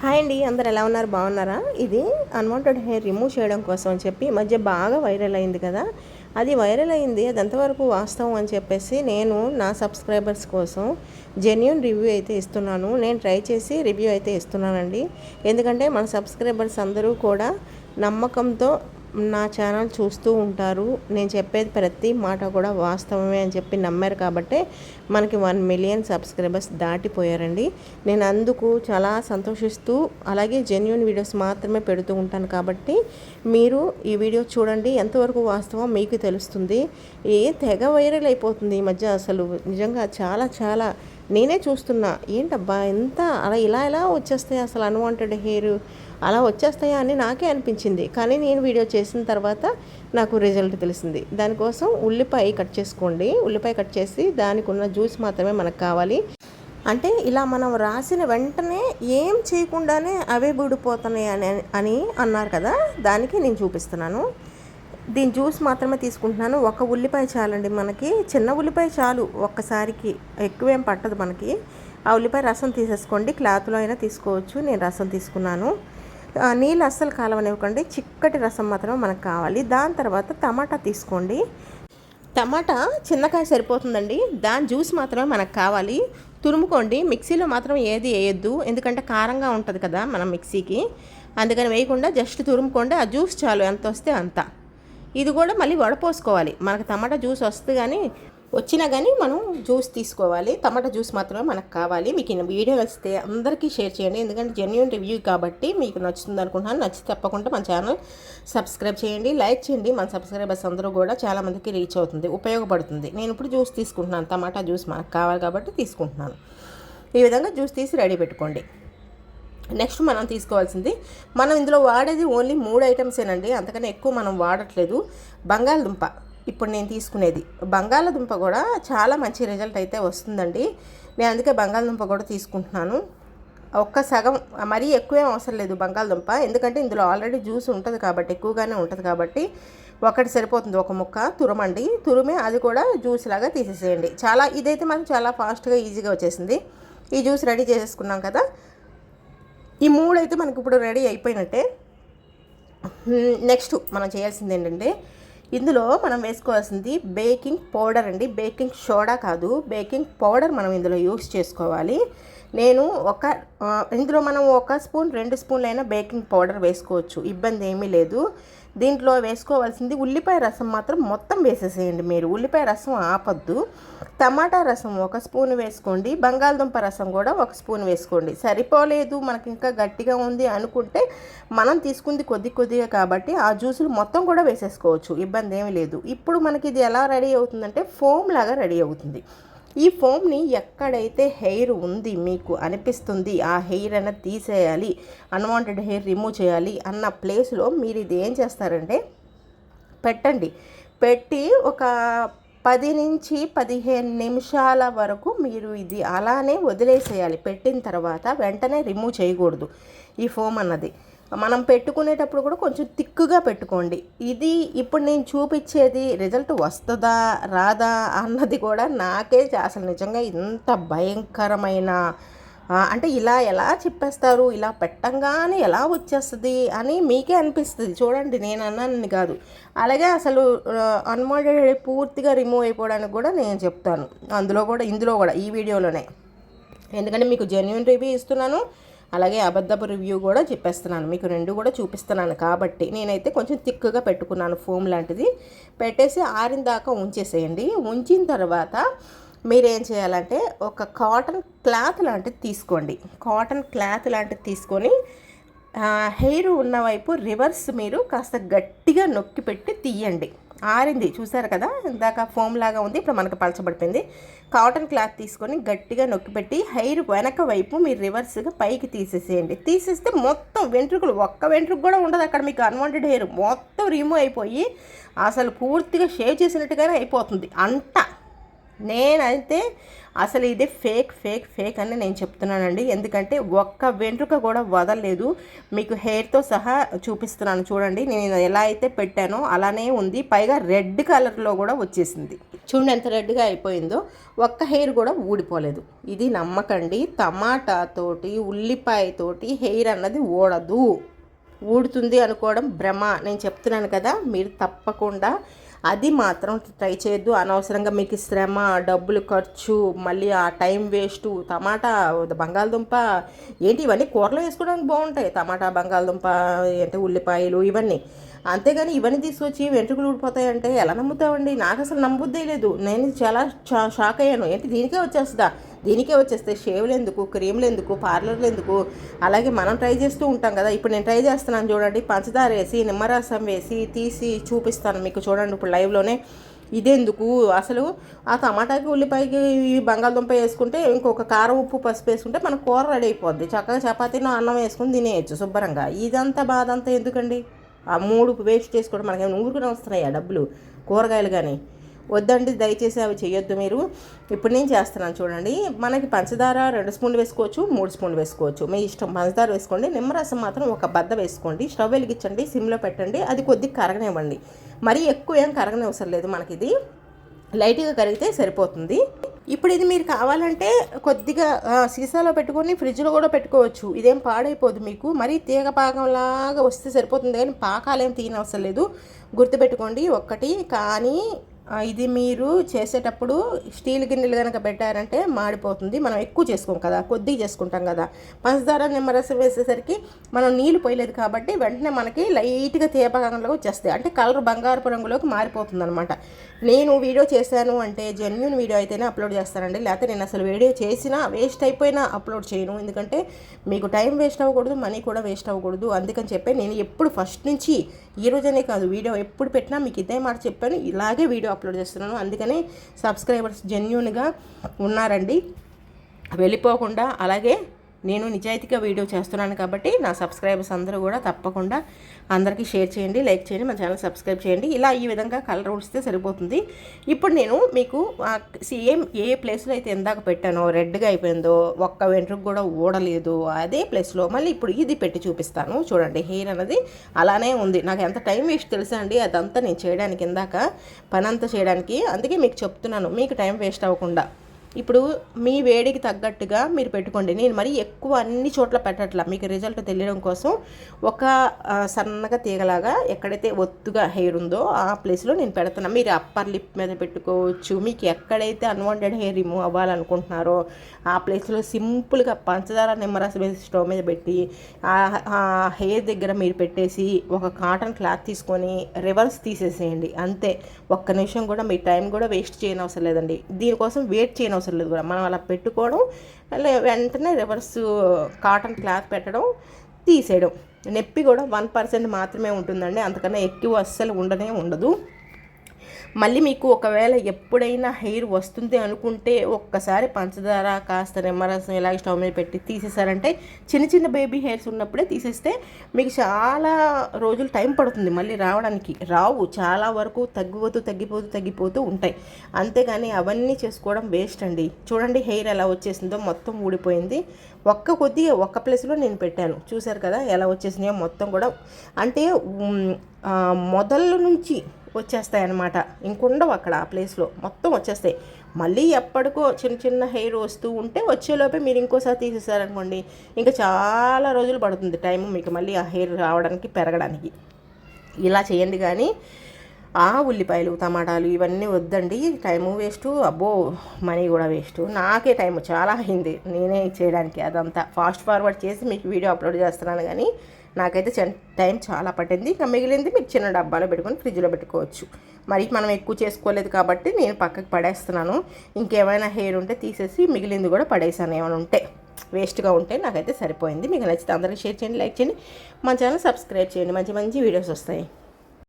Hi అండి అందరు ఎలా ఉన్నారు? బాగున్నారా? ఇది అన్వాంటెడ్ హెయిర్ రిమూవ్ చేయడం కోసం అని చెప్పి ఈ మధ్య బాగా వైరల్ అయింది కదా. అది వైరల్ అయింది అది ఎంతవరకు వాస్తవం అని చెప్పేసి నేను నా సబ్స్క్రైబర్స్ కోసం జెన్యున్ రివ్యూ అయితే ఇస్తున్నాను. నేను ట్రై చేసి రివ్యూ అయితే ఇస్తున్నానండి. ఎందుకంటే మన సబ్స్క్రైబర్స్ అందరూ కూడా నమ్మకంతో నా ఛానల్ చూస్తూ ఉంటారు. నేను చెప్పేది ప్రతి మాట కూడా వాస్తవమే అని చెప్పి నమ్మారు కాబట్టి మనకి వన్ మిలియన్ సబ్స్క్రైబర్స్ దాటిపోయారండి. నేను అందుకు చాలా సంతోషిస్తూ అలాగే జెన్యున్ వీడియోస్ మాత్రమే పెడుతూ ఉంటాను కాబట్టి మీరు ఈ వీడియో చూడండి. ఎంతవరకు వాస్తవం మీకు తెలుస్తుంది. ఏ తెగ వైరల్ అయిపోతుంది ఈ మధ్య అసలు. నిజంగా చాలా చాలా నేనే చూస్తున్నా ఏంటబ్బా ఎంత అలా ఇలా ఎలా వచ్చేస్తాయి అసలు అన్వాంటెడ్ హెయిర్ అలా వచ్చేస్తాయా? అని నాకే అనిపించింది. కానీ నేను వీడియో చేసిన తర్వాత నాకు రిజల్ట్ తెలిసింది. దానికోసం ఉల్లిపాయ కట్ చేసుకోండి. ఉల్లిపాయ కట్ చేసి దానికి ఉన్న జ్యూస్ మాత్రమే మనకు కావాలి. అంటే ఇలా మనం రాసిన వెంటనే ఏం చేయకుండానే అవే బూడిపోతున్నాయి అని అని అన్నారు కదా? దానికి నేను చూపిస్తున్నాను. దీని జ్యూస్ మాత్రమే తీసుకుంటున్నాను. ఒక ఉల్లిపాయ చాలండి మనకి. చిన్న ఉల్లిపాయ చాలు. ఒక్కసారికి ఎక్కువేం పట్టదు మనకి. ఆ ఉల్లిపాయ రసం తీసేసుకోండి. క్లాత్లో అయినా తీసుకోవచ్చు. నేను రసం తీసుకున్నాను. నీళ్ళు అస్సలు కాలవనివ్వకండి. చిక్కటి రసం మాత్రమే మనకు కావాలి. దాని తర్వాత టమాటా తీసుకోండి. టమాటా చిన్నకాయ సరిపోతుందండి. దాని జ్యూస్ మాత్రమే మనకు కావాలి. తురుముకోండి. మిక్సీలో మాత్రం ఏది వేయొద్దు. ఎందుకంటే కారంగా ఉంటుంది కదా మన మిక్సీకి. అందుకని వేయకుండా జస్ట్ తురుముకోండి. ఆ జ్యూస్ చాలు. ఎంత వస్తే అంత. ఇది కూడా మళ్ళీ వడపోసుకోవాలి. మనకు టమాటా జ్యూస్ వస్తుంది కానీ వచ్చినా కానీ మనం జ్యూస్ తీసుకోవాలి. టమాటా జ్యూస్ మాత్రమే మనకు కావాలి. మీకు ఈ వీడియో నచ్చితే అందరికీ షేర్ చేయండి. ఎందుకంటే జెన్యున్ రివ్యూ కాబట్టి మీకు నచ్చుతుంది అనుకుంటున్నాను. నచ్చి తప్పకుండా మన ఛానల్ సబ్స్క్రైబ్ చేయండి. లైక్ చేయండి. మన సబ్స్క్రైబర్స్ అందరూ కూడా చాలామందికి రీచ్ అవుతుంది. ఉపయోగపడుతుంది. నేను ఇప్పుడు జ్యూస్ తీసుకుంటున్నాను. టమాటా జ్యూస్ మనకు కావాలి కాబట్టి తీసుకుంటున్నాను. ఈ విధంగా జ్యూస్ తీసి రెడీ పెట్టుకోండి. నెక్స్ట్ మనం తీసుకోవాల్సింది మనం ఇందులో వాడేది ఓన్లీ మూడు ఐటమ్సేనండి అంతకన్నా ఎక్కువ మనం వాడట్లేదు. బంగాళదుంప ఇప్పుడు నేను తీసుకునేది. బంగాళదుంప కూడా చాలా మంచి రిజల్ట్ అయితే వస్తుందండి. నేను అందుకే బంగాళదుంప కూడా తీసుకుంటున్నాను. ఒక్క సగం మరీ ఎక్కువే అవసరం లేదు బంగాళదుంప. ఎందుకంటే ఇందులో ఆల్రెడీ జ్యూస్ ఉంటుంది కాబట్టి ఎక్కువగానే ఉంటుంది కాబట్టి ఒకటి సరిపోతుంది ఒక ముక్క తురమండి. తురిమే అది కూడా జ్యూస్ లాగా తీసేసేయండి. చాలా ఇదైతే మనం చాలా ఫాస్ట్గా ఈజీగా వచ్చేసింది. ఈ జ్యూస్ రెడీ చేసేసుకున్నాం కదా ఈ మూడు అయితే మనకి ఇప్పుడు రెడీ అయిపోయినట్టే నెక్స్ట్ మనం చేయాల్సింది ఏంటంటే ఇందులో మనం వేసుకోవాల్సింది బేకింగ్ పౌడర్ అండి. బేకింగ్ సోడా కాదు బేకింగ్ పౌడర్ మనం ఇందులో యూస్ చేసుకోవాలి. నేను ఒక ఇందులో మనం ఒక స్పూన్ రెండు స్పూన్లైనా బేకింగ్ పౌడర్ వేసుకోవచ్చు. ఇబ్బంది ఏమీ లేదు. దీంట్లో వేసుకోవాల్సింది ఉల్లిపాయ రసం మాత్రం మొత్తం వేసేసేయండి మీరు. ఉల్లిపాయ రసం ఆపద్దు. టమాటా రసం ఒక స్పూన్ వేసుకోండి. బంగాళదుంప రసం కూడా ఒక స్పూన్ వేసుకోండి. సరిపోలేదు మనకి ఇంకా గట్టిగా ఉంది అనుకుంటే మనం తీసుకుంది కొద్ది కొద్దిగా కాబట్టి ఆ జ్యూసులు మొత్తం కూడా వేసేసుకోవచ్చు. ఇబ్బంది ఏమీ లేదు. ఇప్పుడు మనకి ఇది ఎలా రెడీ అవుతుందంటే ఫోమ్ లాగా రెడీ అవుతుంది. ఈ ఫోమ్ని ఎక్కడైతే హెయిర్ ఉంది మీకు అనిపిస్తుంది ఆ హెయిర్ అయినా తీసేయాలి అన్వాంటెడ్ హెయిర్ రిమూవ్ చేయాలి అన్న ప్లేస్లో మీరు ఇది ఏం చేస్తారంటే పెట్టండి. పెట్టి ఒక పది నుంచి పదిహేను నిమిషాల వరకు మీరు ఇది అలానే వదిలేసేయాలి. పెట్టిన తర్వాత వెంటనే రిమూవ్ చేయకూడదు ఈ ఫోమ్ అన్నది. మనం పెట్టుకునేటప్పుడు కూడా కొంచెం తిక్కుగా పెట్టుకోండి. ఇది ఇప్పుడు నేను చూపించేది రిజల్ట్ వస్తుందా రాదా అన్నది కూడా నాకే అసలు నిజంగా ఇంత భయంకరమైన అంటే ఇలా ఎలా చెప్పేస్తారు? ఇలా పెట్టంగానే ఎలా వచ్చేస్తుంది అని మీకే అనిపిస్తుంది. చూడండి నేను అన్నాను కాదు. అలాగే అసలు అన్వాంటెడ్ పూర్తిగా రిమూవ్ అయిపోవడానికి కూడా నేను చెప్తాను. అందులో కూడా ఇందులో కూడా ఈ వీడియోలోనే. ఎందుకంటే మీకు జెన్యున్ రివ్యూ ఇస్తున్నాను. అలాగే అబద్ధపు రివ్యూ కూడా చెప్పేస్తున్నాను. మీకు రెండు కూడా చూపిస్తున్నాను. కాబట్టి నేనైతే కొంచెం థిక్గా పెట్టుకున్నాను ఫోమ్ లాంటిది. పెట్టేసి ఆరిన దాకా ఉంచేసేయండి. ఉంచిన తర్వాత మీరేం చేయాలంటే ఒక కాటన్ క్లాత్ లాంటిది తీసుకోండి. కాటన్ క్లాత్ లాంటిది తీసుకొని హెయిర్ ఉన్న వైపు రివర్స్ మీరు కాస్త గట్టిగా నొక్కి పెట్టి తీయండి. ఆరింది చూసారు కదా? ఇందాక ఫోమ్ లాగా ఉంది ఇప్పుడు మనకు పలచబడిపోయింది. కాటన్ క్లాత్ తీసుకొని గట్టిగా నొక్కిపెట్టి హెయిర్ వెనక వైపు మీరు రివర్స్గా పైకి తీసేసేయండి. తీసేస్తే మొత్తం వెంట్రుకలు ఒక్క వెంట్రుకు కూడా ఉండదు అక్కడ మీకు అన్వాంటెడ్ హెయిర్ మొత్తం రిమూవ్ అయిపోయి అసలు పూర్తిగా షేవ్ చేసినట్టుగానే అయిపోతుంది. అంట నేనైతే అసలు ఇది ఫేక్ ఫేక్ ఫేక్ అని నేను చెప్తున్నానండి. ఎందుకంటే ఒక్క వెంట్రుక కూడా వదలలేదు. మీకు హెయిర్తో సహా చూపిస్తున్నాను చూడండి. నేను ఎలా అయితే పెట్టానో అలానే ఉంది. పైగా రెడ్ కలర్లో కూడా వచ్చేసింది. చూడండి ఎంత రెడ్గా అయిపోయిందో. ఒక్క హెయిర్ కూడా ఊడిపోలేదు. ఇది నమ్మకండి. టమాటాతోటి ఉల్లిపాయతోటి హెయిర్ అన్నది ఊడదు. ఊడుతుంది అనుకోవడం భ్రమ. నేను చెప్తున్నాను కదా మీరు తప్పకుండా అది మాత్రం ట్రై చేయొద్దు. అనవసరంగా మీకు శ్రమ డబ్బులు ఖర్చు మళ్ళీ ఆ టైం వేస్ట్ టమాటా బంగాళదుంప ఏంటి ఇవన్నీ కూరలో వేసుకోవడానికి బాగుంటాయి. టమాటా బంగాళదుంప అంటే ఉల్లిపాయలు ఇవన్నీ. అంతేగాని ఇవన్నీ తీసుకొచ్చి వెంట్రుకలు ఊడిపోతాయంటే ఎలా నమ్ముతామండి నాకు అసలు నమ్ముద్దే లేదు. నేను చాలా షాక్ అయ్యాను. ఏంటి దీనికే వచ్చేస్తుందా? దీనికే వచ్చేస్తే షేవ్లు ఎందుకు? క్రీమ్లు ఎందుకు? పార్లర్లు ఎందుకు? అలాగే మనం ట్రై చేస్తూ ఉంటాం కదా. ఇప్పుడు నేను ట్రై చేస్తున్నాను చూడండి. పంచదార వేసి నిమ్మరసం వేసి తీసి చూపిస్తాను మీకు చూడండి ఇప్పుడు లైవ్లోనే ఇదెందుకు? అసలు ఆ టమాటాకి ఉల్లిపాయకి ఇవి బంగాళదుంప వేసుకుంటే ఇంకొక కారం ఉప్పు పసుపు వేసుకుంటే మన కూర రెడీ అయిపోద్ది. చక్కగా చపాతీలో అన్నం వేసుకుని తినేయచ్చు శుభ్రంగా. ఇదంతా బాధ అంతా ఎందుకండి? ఆ మూడు వేస్ట్ చేసుకోవడం మనకేమైనా ఊరుకునే వస్తున్నాయి ఆ డబ్బులు కూరగాయలు కానీ వద్దండి దయచేసి అవి చేయొద్దు మీరు. ఇప్పుడు నేను చేస్తున్నాను చూడండి. మనకి పంచదార రెండు స్పూన్లు వేసుకోవచ్చు మూడు స్పూన్లు వేసుకోవచ్చు. మీ ఇష్టం పంచదార వేసుకోండి. నిమ్మరసం మాత్రం ఒక బద్ద వేసుకోండి. స్టవ్ వెలిగించండి సిమ్లో పెట్టండి. అది కొద్దిగా కరగనివ్వండి. మరీ ఎక్కువ ఏం కరగనవసరం లేదు మనకి ఇది లైట్గా కరిగితే సరిపోతుంది. ఇప్పుడు ఇది మీరు కావాలంటే కొద్దిగా సీసాలో పెట్టుకొని ఫ్రిడ్జ్లో కూడా పెట్టుకోవచ్చు. ఇదేం పాడైపోదు మీకు. మరీ తీగ పాకంలాగా వస్తే సరిపోతుంది. కానీ పాకాలేం తీయనవసరం లేదు. గుర్తుపెట్టుకోండి ఒక్కటి. కానీ ఇది మీరు చేసేటప్పుడు స్టీల్ గిన్నెలు కనుక పెట్టారంటే మాడిపోతుంది. మనం ఎక్కువ చేసుకోం కదా కొద్దిగా చేసుకుంటాం కదా. పంచదార నిమ్మరసం వేసేసరికి మనం నీళ్ళు పోయలేదు కాబట్టి వెంటనే మనకి లైట్గా తేపకంలోకి వచ్చేస్తాయి. అంటే కలర్ బంగారపు రంగులోకి మారిపోతుంది అనమాట నేను వీడియో చేశాను అంటే జెన్యున్ వీడియో అయితేనే అప్లోడ్ చేస్తానండి. లేకపోతే నేను అసలు వీడియో చేసినా వేస్ట్ అయిపోయినా అప్లోడ్ చేయను. ఎందుకంటే మీకు టైం వేస్ట్ అవ్వకూడదు మనీ కూడా వేస్ట్ అవ్వకూడదు. అందుకని చెప్పి నేను ఎప్పుడు ఫస్ట్ నుంచి ఈ రోజనే కాదు వీడియో ఎప్పుడు పెట్టినా మీకు ఇదే మాట చెప్పాను. ఇలాగే వీడియో అప్లోడ్ చేస్తున్నాను. అందుకని సబ్స్క్రైబర్స్ జెన్యున్గా ఉన్నారండి. వెళ్ళిపోకుండా అలాగే నేను నిజాయితీగా వీడియో చేస్తున్నాను కాబట్టి నా సబ్స్క్రైబర్స్ అందరూ కూడా తప్పకుండా అందరికీ షేర్ చేయండి లైక్ చేయండి మా ఛానల్ సబ్స్క్రైబ్ చేయండి. ఇలా ఈ విధంగా కలర్ ఉడిస్తే సరిపోతుంది. ఇప్పుడు నేను మీకు సేమ్ ఏ ప్లేస్లో అయితే ఎందాక పెట్టానో రెడ్గా అయిపోయిందో ఒక్క వెంట్రుకు కూడా ఊడలేదు అదే ప్లేస్లో మళ్ళీ ఇప్పుడు ఇది పెట్టి చూపిస్తాను. చూడండి హెయిర్ అనేది అలానే ఉంది. నాకు ఎంత టైం వేస్ట్ తెలుసా అండి? అదంతా నేను చేయడానికి ఇందాక పని చేయడానికి. అందుకే మీకు చెప్తున్నాను మీకు టైం వేస్ట్ అవ్వకుండా. ఇప్పుడు మీ వేడికి తగ్గట్టుగా మీరు పెట్టుకోండి. నేను మరీ ఎక్కువ అన్ని చోట్ల పెట్టట్లా. మీకు రిజల్ట్ తెలియడం కోసం ఒక సన్నగా తీగలాగా ఎక్కడైతే ఒత్తుగా హెయిర్ ఉందో ఆ ప్లేస్లో నేను పెడుతున్నా. మీరు అప్పర్ లిప్ మీద పెట్టుకోవచ్చు. మీకు ఎక్కడైతే అన్వాంటెడ్ హెయిర్ రిమూవ్ అవ్వాలనుకుంటున్నారో ఆ ప్లేస్లో సింపుల్గా పంచదార నిమ్మరసం వేసి స్టవ్ మీద పెట్టి ఆ హెయిర్ దగ్గర మీరు పెట్టేసి ఒక కాటన్ క్లాత్ తీసుకొని రివర్స్ తీసేసేయండి. అంతే. ఒక్క నిమిషం కూడా మీ టైం కూడా వేస్ట్ చేయనవసరం లేదండి. దీనికోసం వెయిట్ చేయనవసరం అవసరం లేదు కూడా. మనం అలా పెట్టుకోవడం వెంటనే రివర్స్ కాటన్ క్లాత్ పెట్టడం తీసేయడం. నొప్పి కూడా వన్ పర్సెంట్ మాత్రమే ఉంటుందండి. అంతకన్నా ఎక్కువ అస్సలు ఉండనే ఉండదు. మళ్ళీ మీకు ఒకవేళ ఎప్పుడైనా హెయిర్ వస్తుంది అనుకుంటే ఒక్కసారి పంచదార కాస్త నిమ్మరసం ఇలాగ స్టవ్ మీద పెట్టి తీసేసారంటే చిన్న చిన్న బేబీ హెయిర్స్ ఉన్నప్పుడే తీసేస్తే మీకు చాలా రోజులు టైం పడుతుంది మళ్ళీ రావడానికి. రావు చాలా వరకు తగ్గిపోతూ తగ్గిపోతూ తగ్గిపోతూ ఉంటాయి. అంతేగాని అవన్నీ చేసుకోవడం వేస్ట్ అండి. చూడండి హెయిర్ ఎలా వచ్చేసిందో మొత్తం ఊడిపోయింది. ఒక్క కొద్దిగా ఒక్క ప్లేస్లో నేను పెట్టాను. చూసారు కదా ఎలా వచ్చేసినాయో మొత్తం కూడా. అంటే మొదలు నుంచి వచ్చేస్తాయి అన్నమాట ఇంకుండవు అక్కడ ఆ ప్లేస్లో. మొత్తం వచ్చేస్తాయి. మళ్ళీ ఎప్పటికో చిన్న చిన్న హెయిర్ వస్తూ ఉంటే వచ్చేలోపే మీరు ఇంకోసారి తీసేసారనుకోండి ఇంకా చాలా రోజులు పడుతుంది టైం మీకు మళ్ళీ ఆ హెయిర్ రావడానికి పెరగడానికి. ఇలా చేయండి కానీ ఆ ఉల్లిపాయలు టమాటాలు ఇవన్నీ వద్దండి. Time waste. అబ్బో మనీ కూడా వేస్ట్. నాకే టైం చాలా అయింది నేనే చేయడానికి అదంతా. ఫాస్ట్ ఫార్వర్డ్ చేసి మీకు వీడియో అప్లోడ్ చేస్తున్నాను కానీ నాకైతే టైం చాలా పట్టింది. ఇంకా మిగిలింది మీరు చిన్న డబ్బాలో పెట్టుకొని ఫ్రిడ్జ్లో పెట్టుకోవచ్చు. మరి మనం ఎక్కువ చేసుకోలేదు కాబట్టి నేను పక్కకు పడేస్తున్నాను. ఇంకేమైనా హెయిర్ ఉంటే తీసేసి మిగిలింది కూడా పడేసాను. ఏమైనా ఉంటే వేస్ట్గా ఉంటే నాకైతే సరిపోయింది. మీకు నచ్చితే అందరికీ షేర్ చేయండి లైక్ చేయండి. మన ఛానల్ సబ్స్క్రైబ్ చేయండి. మంచి మంచి వీడియోస్ వస్తాయి.